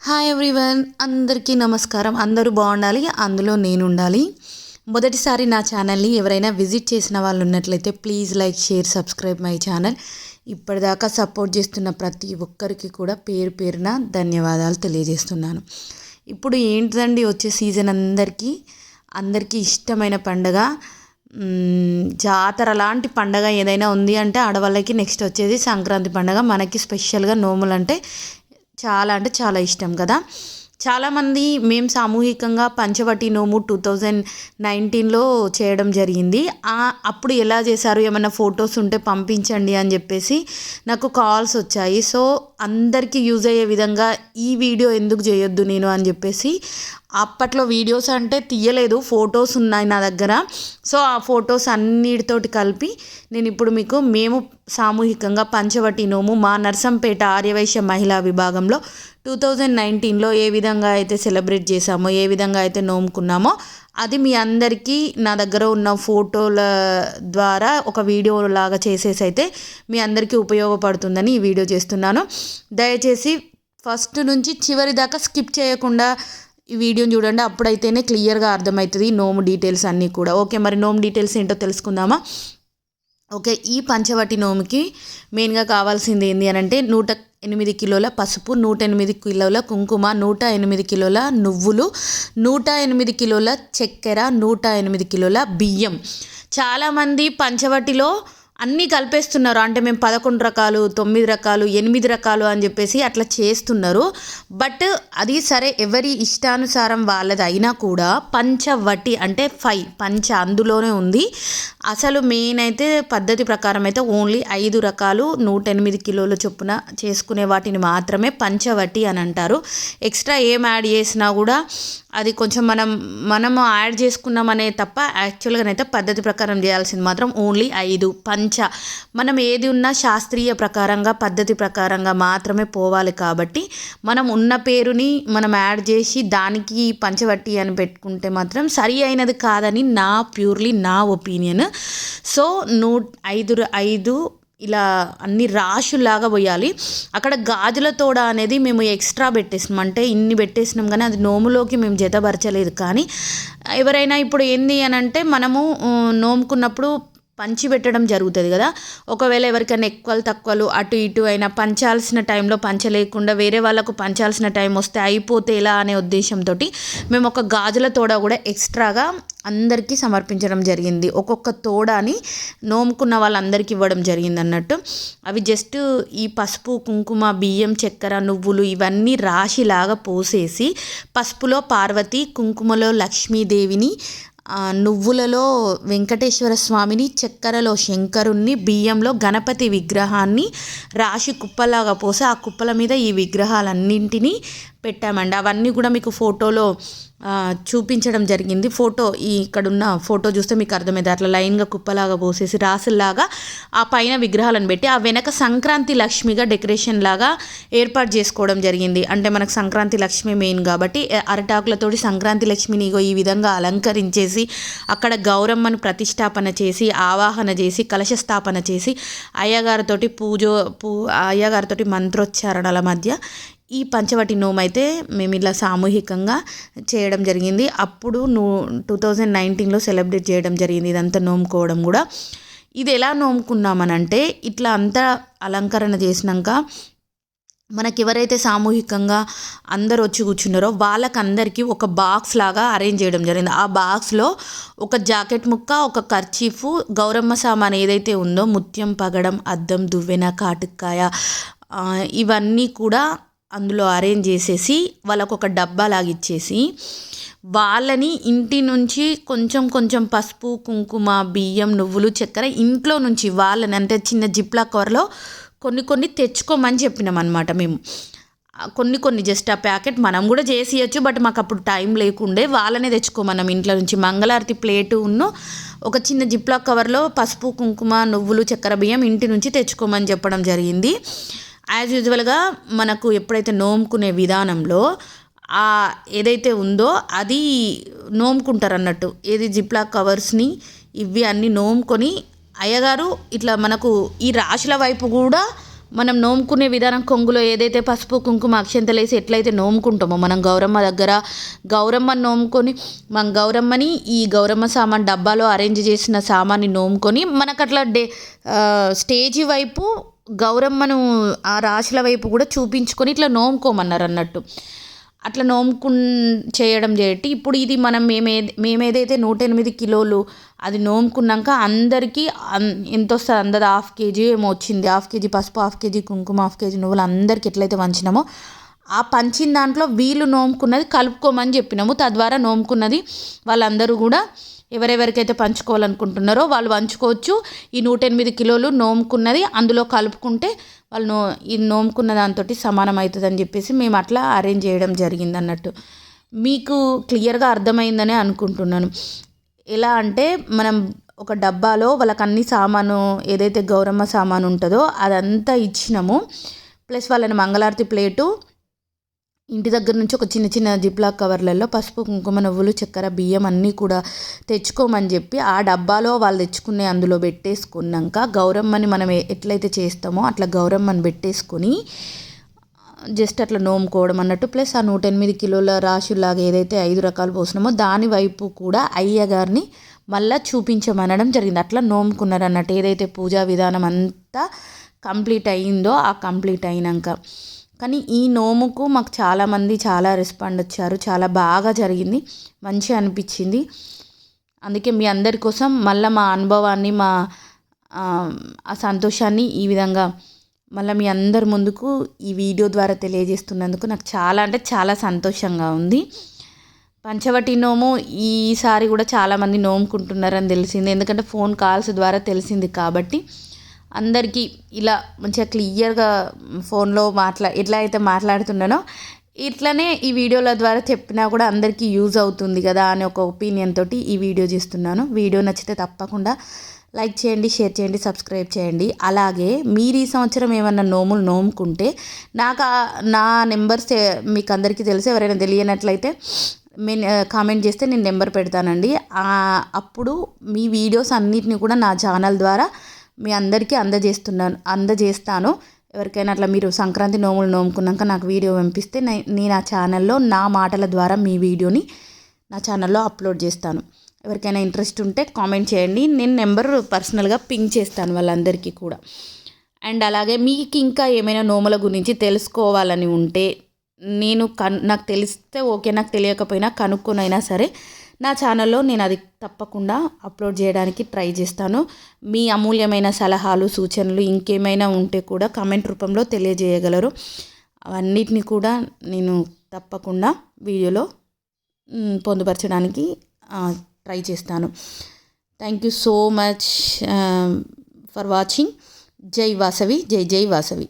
Hi everyone అందరికీ నమస్కారం. అందరూ బాగుండాలి అందులో నేను ఉండాలి మొదటిసారి నా ఛానల్ని ఎవరైనా విజిట్ చేసిన వాళ్ళు ఉన్నట్లయితే please like share subscribe my channel. ఇప్పటిదాకా సపోర్ట్ చేస్తున్న ప్రతి ఒక్కరికి కూడా పేరు పేరున ధన్యవాదాలు తెలియజేస్తున్నాను. ఇప్పుడు ఏంటిదండి వచ్చే సీజన్ అందరికీ? అందరికీ ఇష్టమైన పండగ. జాతర లాంటి పండగ ఏదైనా ఉంది అంటే ఆడవాళ్ళకి నెక్స్ట్ వచ్చేది సంక్రాంతి పండగ. మనకి స్పెషల్గా నోములు అంటే చాలా అంటే చాలా ఇష్టం కదా. చాలామంది మేము సామూహికంగా పంచవటి నోము టూ థౌజండ్ నైన్టీన్లో చేయడం జరిగింది. అప్పుడు ఎలా చేశారు? ఏమైనా ఫొటోస్ ఉంటే పంపించండి అని చెప్పేసి నాకు కాల్స్ వచ్చాయి. సో అందరికీ యూజ్ అయ్యే విధంగా ఈ వీడియో ఎందుకు చేయొద్దు నేను అని చెప్పేసి అప్పట్లో వీడియోస్ అంటే తీయలేదు. ఫొటోస్ ఉన్నాయి నా దగ్గర. సో ఆ ఫొటోస్ అన్నిటితోటి కలిపి నేను ఇప్పుడు మీకు మేము సామూహికంగా పంచవటి నోము మా నర్సంపేట ఆర్యవైశ్య మహిళా విభాగంలో టూ థౌజండ్ నైన్టీన్లో ఏ విధంగా అయితే సెలబ్రేట్ చేసామో ఏ విధంగా అయితే నోముకున్నామో అది మీ అందరికీ నా దగ్గర ఉన్న ఫోటోల ద్వారా ఒక వీడియో లాగా చేసేసి అయితే మీ అందరికీ ఉపయోగపడుతుందని ఈ వీడియో చేస్తున్నాను. దయచేసి ఫస్ట్ నుంచి చివరి దాకా స్కిప్ చేయకుండా ఈ వీడియోని చూడండి. అప్పుడైతేనే క్లియర్గా అర్థమవుతుంది నోము డీటెయిల్స్ అన్నీ కూడా. ఓకే మరి నోము డీటెయిల్స్ ఏంటో తెలుసుకుందామా? ఓకే ఈ పంచవటి నోముకి మెయిన్గా కావాల్సింది ఏంటి అని అంటే నూట ఎనిమిది కిలోల పసుపు నూట ఎనిమిది కిలోల కుంకుమ నూట ఎనిమిది కిలోల నువ్వులు నూట ఎనిమిది కిలోల చక్కెర నూట ఎనిమిది కిలోల బియ్యం. చాలామంది పంచవటిలో అన్నీ కలిపేస్తున్నారు. అంటే మేము పదకొండు రకాలు తొమ్మిది రకాలు ఎనిమిది రకాలు అని చెప్పేసి అట్లా చేస్తున్నారు. బట్ అది సరే ఎవరి ఇష్టానుసారం వాళ్ళది అయినా కూడా పంచవటి అంటే ఫైవ్ పంచ అందులోనే ఉంది. అసలు మెయిన్ అయితే పద్ధతి ప్రకారం అయితే ఓన్లీ ఐదు రకాలు నూట ఎనిమిది కిలోల చొప్పున చేసుకునే వాటిని మాత్రమే పంచవటి అని అంటారు. ఎక్స్ట్రా ఏం యాడ్ చేసినా కూడా అది కొంచెం మనం మనము యాడ్ చేసుకున్నామనే తప్ప యాక్చువల్గానైతే పద్ధతి ప్రకారం చేయాల్సింది మాత్రం ఓన్లీ ఐదు పంచ మనం ఏది ఉన్నా శాస్త్రీయ ప్రకారంగా పద్ధతి ప్రకారంగా మాత్రమే పోవాలి కాబట్టి మనం ఉన్న పేరుని మనం యాడ్ చేసి దానికి పంచవట్టి అని పెట్టుకుంటే మాత్రం సరి అయినది కాదని నా ప్యూర్లీ నా ఒపీనియన్. సో నూ ఐదు ఐదు ఇలా అన్ని రాశులాగా పోయాలి. అక్కడ గాజుల తోడ అనేది మేము ఎక్స్ట్రా పెట్టేసినాం. అంటే ఇన్ని పెట్టేసినాం కానీ అది నోములోకి మేము జతపరచలేదు. కానీ ఎవరైనా ఇప్పుడు ఏంది అని అంటే మనము నోముకున్నప్పుడు పంచి పెట్టడం జరుగుతుంది కదా. ఒకవేళ ఎవరికైనా ఎక్కువలు తక్కువలు అటు ఇటు అయినా పంచాల్సిన టైంలో పంచలేకుండా వేరే వాళ్ళకు పంచాల్సిన టైం వస్తే అయిపోతే ఎలా అనే ఉద్దేశంతో మేము ఒక గాజుల తోడ కూడా ఎక్స్ట్రాగా అందరికీ సమర్పించడం జరిగింది. ఒక్కొక్క తోడాని నోముకున్న వాళ్ళందరికీ ఇవ్వడం జరిగింది అన్నట్టు. అవి జస్ట్ ఈ పసుపు కుంకుమ బియ్యం చక్కెర నువ్వులు ఇవన్నీ రాశిలాగా పోసేసి పసుపులో పార్వతి కుంకుమలో లక్ష్మీదేవిని నువ్వులలో వెంకటేశ్వర స్వామిని చక్కెరలో శంకరుణ్ణి బియ్యంలో గణపతి విగ్రహాన్ని రాశి కుప్పలాగా పోసి ఆ కుప్పల మీద ఈ విగ్రహాలన్నింటినీ పెట్టామండి. అవన్నీ కూడా మీకు ఫోటోలో చూపించడం జరిగింది. ఫోటో ఈ ఇక్కడున్న ఫోటో చూస్తే మీకు అర్థమైంది. అట్లా లైన్గా కుప్పలాగా పోసేసి రాసుల్లాగా ఆ పైన విగ్రహాలను పెట్టి ఆ వెనక సంక్రాంతి లక్ష్మిగా డెకరేషన్ లాగా ఏర్పాటు చేసుకోవడం జరిగింది. అంటే మనకు సంక్రాంతి లక్ష్మి మెయిన్ కాబట్టి అరటాకులతోటి సంక్రాంతి లక్ష్మిని ఈ విధంగా అలంకరించేసి అక్కడ గౌరమ్మను ప్రతిష్టాపన చేసి ఆవాహన చేసి కలశ స్థాపన చేసి అయ్యగారితోటి పూజ పూ అయ్యగారితోటి మంత్రోచ్చారణల మధ్య ఈ పంచవటి నోము అయితే మేము ఇలా సామూహికంగా చేయడం జరిగింది. అప్పుడు నూ టూ థౌజండ్ నైన్టీన్లో సెలబ్రేట్ చేయడం జరిగింది. ఇదంతా నోముకోవడం కూడా. ఇది ఎలా నోముకున్నామనంటే ఇట్లా అంతా అలంకరణ చేసినాక మనకి ఎవరైతే సామూహికంగా అందరు వచ్చి కూర్చున్నారో వాళ్ళకందరికీ ఒక బాక్స్ లాగా అరేంజ్ చేయడం జరిగింది. ఆ బాక్స్లో ఒక జాకెట్ ముక్క ఒక కర్చీఫ్ గౌరమ్మ సామాన్ ఏదైతే ఉందో ముత్యం పగడం అద్దం దువ్వెన కాటుకాయ ఇవన్నీ కూడా అందులో అరేంజ్ చేసేసి వాళ్ళకు ఒక డబ్బా లాగా ఇచ్చేసి వాళ్ళని ఇంటి నుంచి కొంచెం కొంచెం పసుపు కుంకుమ బియ్యం నువ్వులు చక్కెర ఇంట్లో నుంచి వాళ్ళని అంటే చిన్న జిప్లా కవర్లో కొన్ని కొన్ని తెచ్చుకోమని చెప్పినాం అనమాట మేము కొన్ని కొన్ని జస్ట్ ఆ ప్యాకెట్ మనం కూడా చేసేయచ్చు బట్ మాకు అప్పుడు టైం లేకుండే వాళ్ళనే తెచ్చుకోమన్నాం ఇంట్లో నుంచి. మంగళారతి ప్లేటు ఉన్ను ఒక చిన్న జిప్లా కవర్లో పసుపు కుంకుమ నువ్వులు చక్కెర బియ్యం ఇంటి నుంచి తెచ్చుకోమని చెప్పడం జరిగింది. యాజ్ యూజువల్గా మనకు ఎప్పుడైతే నోముకునే విధానంలో ఆ ఏదైతే ఉందో అది నోముకుంటారు అన్నట్టు ఏది జిప్లా కవర్స్ని ఇవి అన్నీ నోముకొని అయ్యగారు ఇట్లా మనకు ఈ రాశుల వైపు కూడా మనం నోముకునే విధానం కొంగులో ఏదైతే పసుపు కుంకుమ అక్షంతలు వేసి ఎట్లయితే నోముకుంటామో మనం గౌరమ్మ దగ్గర గౌరమ్మ నోముకొని మన గౌరమ్మని ఈ గౌరమ్మ సామాన్ డబ్బాలో అరేంజ్ చేసిన సామాన్ని నోముకొని మనకు అట్లా డే స్టేజీ వైపు గౌరమ్మను ఆ రాశుల వైపు కూడా చూపించుకొని ఇట్లా నోముకోమన్నారు అన్నట్టు అట్లా నోముకు చేయడం చేయట్టి ఇప్పుడు ఇది మనం మేమే మేమేదైతే నూట ఎనిమిది కిలోలు అది నోముకున్నాక అందరికీ ఎంత వస్తుంది అందరు హాఫ్ కేజీ ఏమో వచ్చింది. హాఫ్ కేజీ పసుపు హాఫ్ కేజీ కుంకుమ హాఫ్ కేజీ నువ్వులు అందరికి ఎట్లయితే వంచినామో ఆ పంచిన దాంట్లో వీళ్ళు నోముకున్నది కలుపుకోమని చెప్పినాము. తద్వారా నోముకున్నది వాళ్ళందరూ కూడా ఎవరెవరికైతే పంచుకోవాలనుకుంటున్నారో వాళ్ళు పంచుకోవచ్చు. ఈ నూట ఎనిమిది కిలోలు నోముకున్నది అందులో కలుపుకుంటే వాళ్ళు నో ఇది నోముకున్న దాంతో సమానం అవుతుందని చెప్పేసి మేము అట్లా అరేంజ్ చేయడం జరిగింది అన్నట్టు మీకు క్లియర్గా అర్థమైందనే అనుకుంటున్నాను. ఎలా అంటే మనం ఒక డబ్బాలో వాళ్ళకి అన్ని సామాను ఏదైతే గౌరమ్మ సామాను ఉంటుందో అదంతా ఇచ్చినాము. ప్లస్ వాళ్ళని మంగళారతి ప్లేటు ఇంటి దగ్గర నుంచి ఒక చిన్న చిన్న జిప్లాక్ కవర్లలో పసుపు కుంకుమ నువ్వులు చక్కెర బియ్యం అన్నీ కూడా తెచ్చుకోమని చెప్పి ఆ డబ్బాలో వాళ్ళు తెచ్చుకునే అందులో పెట్టేసుకున్నాక గౌరమ్మని మనం ఎట్లయితే చేస్తామో అట్లా గౌరమ్మని పెట్టేసుకొని జస్ట్ అట్లా నోముకోవడం అన్నట్టు ప్లస్ ఆ నూట ఎనిమిది కిలోల రాశులాగా ఏదైతే ఐదు రకాలు పోసినామో దాని వైపు కూడా అయ్యగారిని మళ్ళీ చూపించమనడం జరిగింది. అట్లా నోముకున్నారు అన్నట్టు ఏదైతే పూజా విధానం అంతా కంప్లీట్ అయిందో ఆ కంప్లీట్ అయినాక. కానీ ఈ నోముకు మాకు చాలామంది చాలా రెస్పాండ్ వచ్చారు. చాలా బాగా జరిగింది. మంచిగా అనిపించింది. అందుకే మీ అందరి కోసం మళ్ళీ మా అనుభవాన్ని మా ఆ సంతోషాన్ని ఈ విధంగా మళ్ళీ మీ అందరి ముందుకు ఈ వీడియో ద్వారా తెలియజేస్తున్నందుకు నాకు చాలా అంటే చాలా సంతోషంగా ఉంది. పంచవటి నోము ఈసారి కూడా చాలామంది నోముకుంటున్నారని తెలిసింది. ఎందుకంటే ఫోన్ కాల్స్ ద్వారా తెలిసింది కాబట్టి అందరికీ ఇలా మంచిగా క్లియర్గా ఫోన్లో మాట్లా ఎట్లా అయితే మాట్లాడుతున్నానో ఇట్లనే ఈ వీడియోల ద్వారా చెప్పినా కూడా అందరికీ యూజ్ అవుతుంది కదా అనే ఒక ఒపీనియన్ తోటి ఈ వీడియో చేస్తున్నాను. వీడియో నచ్చితే తప్పకుండా లైక్ చేయండి షేర్ చేయండి సబ్స్క్రైబ్ చేయండి. అలాగే మీరు ఈ సంవత్సరం ఏమన్నా నోములు నోముకుంటే నాకు నా నెంబర్స్ మీకు అందరికీ తెలిసి ఎవరైనా తెలియనట్లయితే మీ కామెంట్ చేస్తే నేను నెంబర్ పెడతానండి. అప్పుడు మీ వీడియోస్ అన్నిటిని కూడా నా ఛానల్ ద్వారా మీ అందరికీ అందజేస్తున్నాను అందజేస్తాను. ఎవరికైనా అట్లా మీరు సంక్రాంతి నోములు నోముకున్నాక నాకు వీడియో పంపిస్తే నేను ఆ ఛానల్లో నా మాటల ద్వారా మీ వీడియోని నా ఛానల్లో అప్లోడ్ చేస్తాను. ఎవరికైనా ఇంట్రెస్ట్ ఉంటే కామెంట్ చేయండి. నేను నెంబర్ పర్సనల్గా పింక్ చేస్తాను వాళ్ళందరికీ కూడా. అండ్ అలాగే మీకు ఇంకా ఏమైనా నోముల గురించి తెలుసుకోవాలని ఉంటే నేను కన్ నాకు తెలిస్తే ఓకే నాకు తెలియకపోయినా కనుక్కొనైనా సరే నా ఛానల్లో నేను అది తప్పకుండా అప్లోడ్ చేయడానికి ట్రై చేస్తాను. మీ అమూల్యమైన సలహాలు సూచనలు ఇంకేమైనా ఉంటే కూడా కమెంట్ రూపంలో తెలియజేయగలరు. అవన్నిటిని కూడా నేను తప్పకుండా వీడియోలో పొందుపరచడానికి ట్రై చేస్తాను. Thank you so much for watching జై వాసవి జై జై వాసవి.